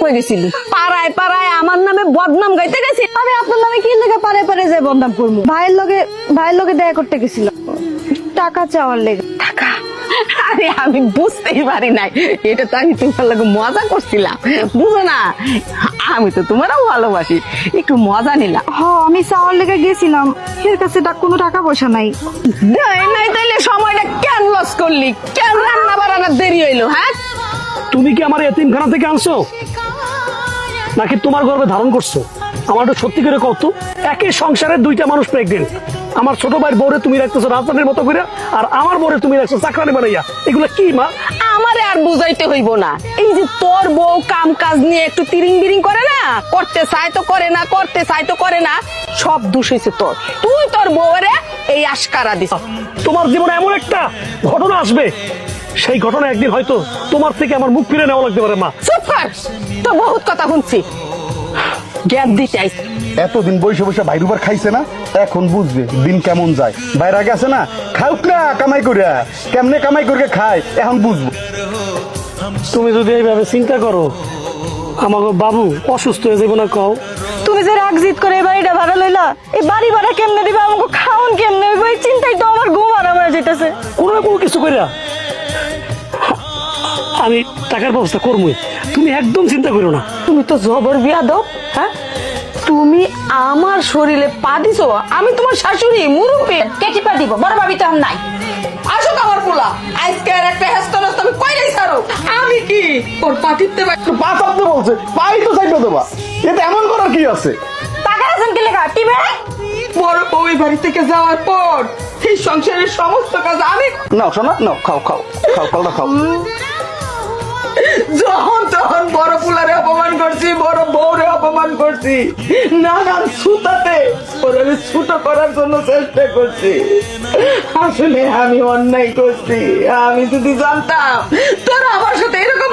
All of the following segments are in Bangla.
কই গেছিলি? পাড়ায় পাড়ায় আমার নামে বদনাম গাইতে গেছি আমি আপনার নামে কি লেগে পারে পারে যে বন্ধন করব? ভাইয়ের লগে ভাইয়ের লগে দেখা করতে গেছিল। টাকা চাওয়ার লেগে। টাকা? আরে আমি বুঝতেই পারি নাই। এটা তো আমি তোমার লাগে মজা করছিলাম। বুঝো না? আমি তো তোমারও ভালোবাসি। একটু মজা নিলাম। হ আমি চাওয়ার লেগে গেছিলাম। এর কাছে কোনো টাকা পয়সা নাই। দেয় নাই তাইলে সময়টা কেন লস করলি? কেন রান্না বাড়ানোর দেরি হইল হ্যাঁ? তুমি কি আমার এতিমখানা থেকে আনছো? নাকি তোমার গর্বে ধারণ করছ? আমার একটু সত্যি করে কত একই সংসারে দুইটা মানুষ প্রেগনেন্ট আমার ছোট ভাইয়ের বউরে তুমি রাখতেছো রাজধানীর মতো করে আর আমার বউরে তুমি রাখছো চাকরানি বানাইয়া। এগুলো কি মা? আমারে আর বুঝাইতে হইব না। এই যে তোর বউ কাম কাজ নিয়ে একটু তিরিং বিরিং করে না? করতে চায় তো করে না করতে চায় তো করে না। সব দোষ হয়েছে তোর। তুই তোর বউরে এই আশকারা দিস। তোমার জীবনে এমন একটা ঘটনা আসবে সেই ঘটনা একদিন হয়তো তোমার থেকে আমার মুখ ফিরে নেওয়া লাগতে পারে মা। চুপ কর! তো বহুত কথা শুনছি। জ্ঞান দিতে আইছি এতদিন বসে বসে রুবার খাইছে না? এখন বুঝবে দিন কেমন যায়। বাইরে আগে আছে না? খাউক না কামাই করিয়া কেমনে কামাই করে খায় এখন বুঝব। তুমি যদি এইভাবে চিন্তা করো আমাকে বাবু অসুস্থ হয়ে যাব না কও। তুমি যে রাগ জিত করে এই বাড়িটা ভাড়া লইলা এই বাড়ি ভাড়া কেমনে দিবা? আমাকে খাওন কেমনে হইব? এই চিন্তাই তো আমার ঘুম আরাম হয়ে যেতেছে কোনো না কোনো কিছু করিয়া আমি টাকার ব্যবস্থা করবোই তুমি একদম চিন্তা করো না। তুমি তো জবর বিয়া দাও হ্যাঁ? তুমি আমার শরীরে পা দিছো আমি তোমার শাশুড়ি মুরুব্বি কেটি পা দিব বড় ভাবি তো আর নাই। আসো তো আমার পোলা আজকে আর একটা হেস্ত নস্ত আমি কই নাই সারো আমি কি? ওর পা টিপতে পারি পা চাপতে বলছে পাই তো চাইতে দেবা এতে এমন করার কি আছে? টাকা আছেন কি লেখা? টিবে বড় বউ এই বাড়ি থেকে যাওয়ার পর এই সংসারের সমস্ত কাজ আমি নাও শোনা নাও খাও খাও খাও খাওটা খাও। যখন তখন বড় পুলারে অপমান করছি, বড় বউরে অপমান করছি। নানান সুতাতে ওরে আমি ছুটো করার জন্য চেষ্টা করছি। আসলে আমি অন্যায় করছি, আমি যদি জানতাম তোর আমার সাথে এরকম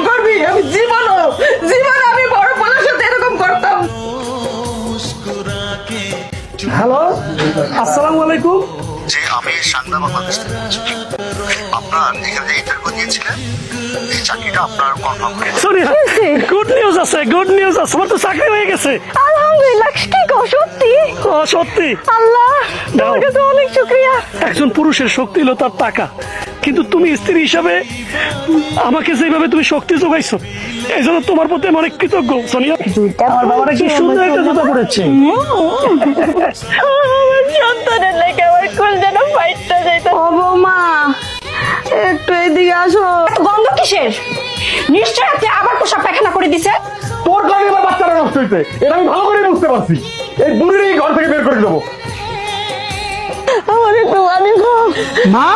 আসসালামু আলাইকুম যে আমি সাংবাদিক বাংলাদেশ থেকে বলছি। আপনার এখানে যে ইন্টারভিউ দিয়েছিলেন এই চাকরিটা আপনার কনফার্ম হয়ে গেছে। গুড নিউজ আছে গুড নিউজ আছে আমার তো চাকরি হয়ে গেছে আলহামদুলিল্লাহ কি কও সত্যি ও সত্যি আল্লাহ দাও। তোমার অনেক শুক্রিয়া একজন পুরুষের শক্তি হলো তার টাকা কিন্তু তুমি স্ত্রী হিসাবে আমাকে যেভাবে তুমি শক্তি যোগাইছো এই জন্য তোমার প্রতি আমি অনেক কৃতজ্ঞ সোনিয়া। আমার বাবারা কি সুন্দর একটা জুতা পড়েছে। আমার সন্তানের লেগে আমার কোল যেন ফাইটটা যাইতো ও বৌমা একটু এদিকে আসো। গন্ধ কিসের? নিশ্চয় আপনি আবার পোশাক পায়খানা করে দিছে? তোর লাগে আমার বাচ্চারা নষ্ট হইতে এটা আমি ভালো করে বুঝতে পারছি। এই বুড়ির এই ঘর থেকে বের করে দেবো। আমার একটু পানি খাও মা!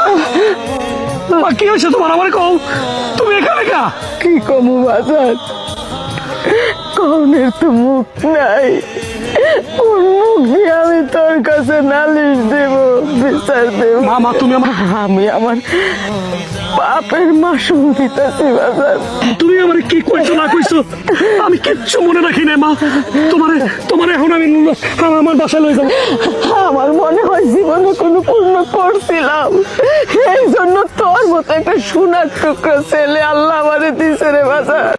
মা, কি হয়েছে তোমার? আমার কও। তুমি এখানে কা কি কমু বাজার? কনের তো মুখ নাই। আমি তোর কাছে নালিশ দেব বিচার দেব। মা মা তুমি আমার আমি আমার মাসুল দিতেছি বাজার তুমি আমার কি কইছো না কইছো? আমি কিচ্ছু মনে রাখি না মা। তোমারে তোমার এখন আমি আমার বাসায় লয়ে যাব। আমার মনে হয় জীবনে কোনো পূর্ণ করছিলাম। এই জন্য তোর মতো একটা সোনার টুকরো ছেলে আল্লাহ আমারে দিছে রে বাজার